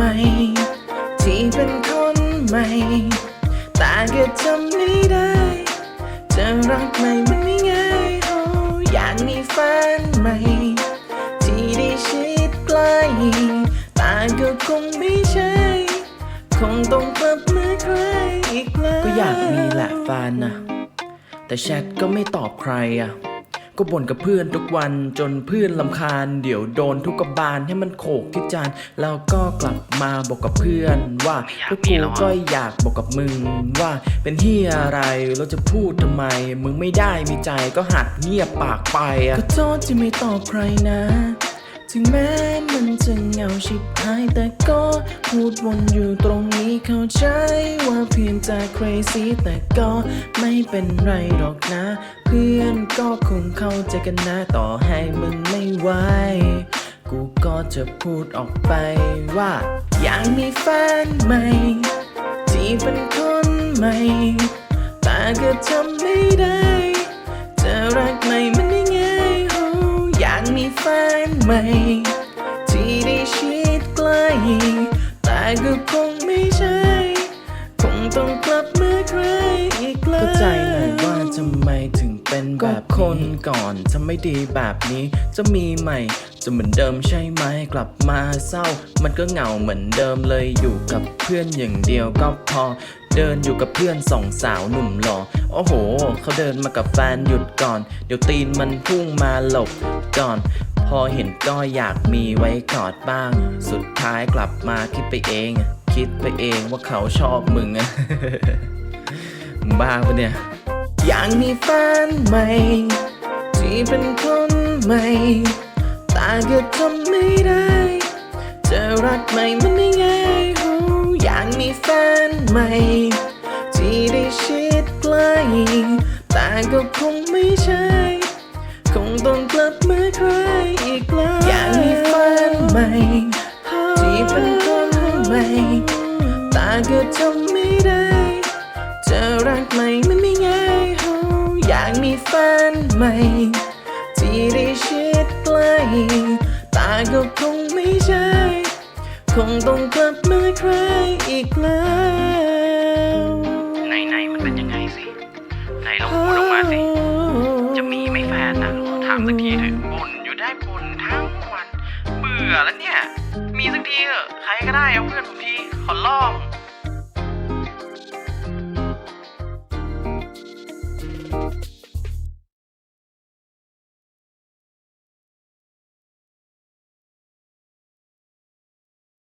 ใหม่ ที่เป็นคนใหม่ แต่ก็จำไม่ได้ จะรักใหม่มันไม่ง่ายโอ้อยากมีแฟนใหม่ ที่ได้ชิดใกล้แต่ก็คงไม่ใช่ คงต้องกลับมาใครอีกแล้ว ก็อยากมีแหละแฟนนะ แต่แชทก็ไม่ตอบใครอะ ก็บ่นกับเพื่อนทุกวันจนเพื่อนลำคาญ เดี๋ยวโดนทุกกบาลให้มันโขกที่จาน แล้วก็กลับมาบอกกับเพื่อนว่าพวกกูก็อยากบอกกับมึงว่าเป็นที่อะไรเราจะพูดทำไม มึงไม่ได้มีใจก็หัดเงียบปากไปอะก็โทษที่ไม่ตอบใครนะ ถึงแม้มันจะเหงาชิบหายแต่ก็พูดวนอยู่ตรงนี้เข้าใจว่าเพียงแต่ crazy แต่ก็ไม่เป็นไรหรอกนะ เพื่อนก็คงเข้าใจกันนะต่อให้มึงไม่ไหวกูก็จะพูดออกไปว่า อยากมีแฟนใหม่ ที่เป็นคนใหม่ แต่ก็ทำไม่ได้ แฟนใหม่ ที่ได้ชิดใกล้แต่ก็คงไม่ใช่ คงต้องกลับมาใครอีกแล้วเข้าใจหน่อยว่าทำไมถึงเป็นแบบคนก่อนทำไม่ดีแบบนี้ จะมีใหม่ จะเหมือนเดิมใช่ไหมกลับมาเศร้า มันก็เหงาเหมือนเดิมเลยอยู่กับเพื่อนอย่างเดียวก็พอ เดินอยู่กับเพื่อนสองสาวหนุ่มหล่อ โอ้โห เขาเดินมากับแฟนหยุดก่อน เดี๋ยวตีนมันพุ่งมาหลบก่อน พอเห็นก็อยากมีไว้กอดบ้าง สุดท้ายกลับมาคิดไปเอง คิดไปเองว่าเขาชอบมึงอะมึงบ้าปะเนี่ย อยากมีแฟนใหม่ ที่เป็นคนใหม่ แต่ก็ทำไม่ได้ จะรักใหม่มัน แฟนใหม่ ที่ได้ชิดใกล้แต่ก็คงไม่ใช่ คงต้องกลับมาใครอีกแล้วอยากมีแฟนใหม่ ที่เป็นคนใหม่แต่ก็ทำไม่ได้จะรักใหม่มันไม่ง่ายอยากมีแฟนใหม่ ที่ได้ชิดใกล้แต่ก็คงไม่ใช่ งต้องกลับมาใครอีกแล้วไหนไหนๆมันเป็นยังไงสิไหนลองพูดออกมาสิ จะมีไม่แฟนนะลองถามสักทีเถอะบ่นอยู่ได้บ่นทั้งวัน เบื่อแล้วเนี่ย มีสักทีเถอะใครก็ได้เอาเพื่อนผมทีขอลอง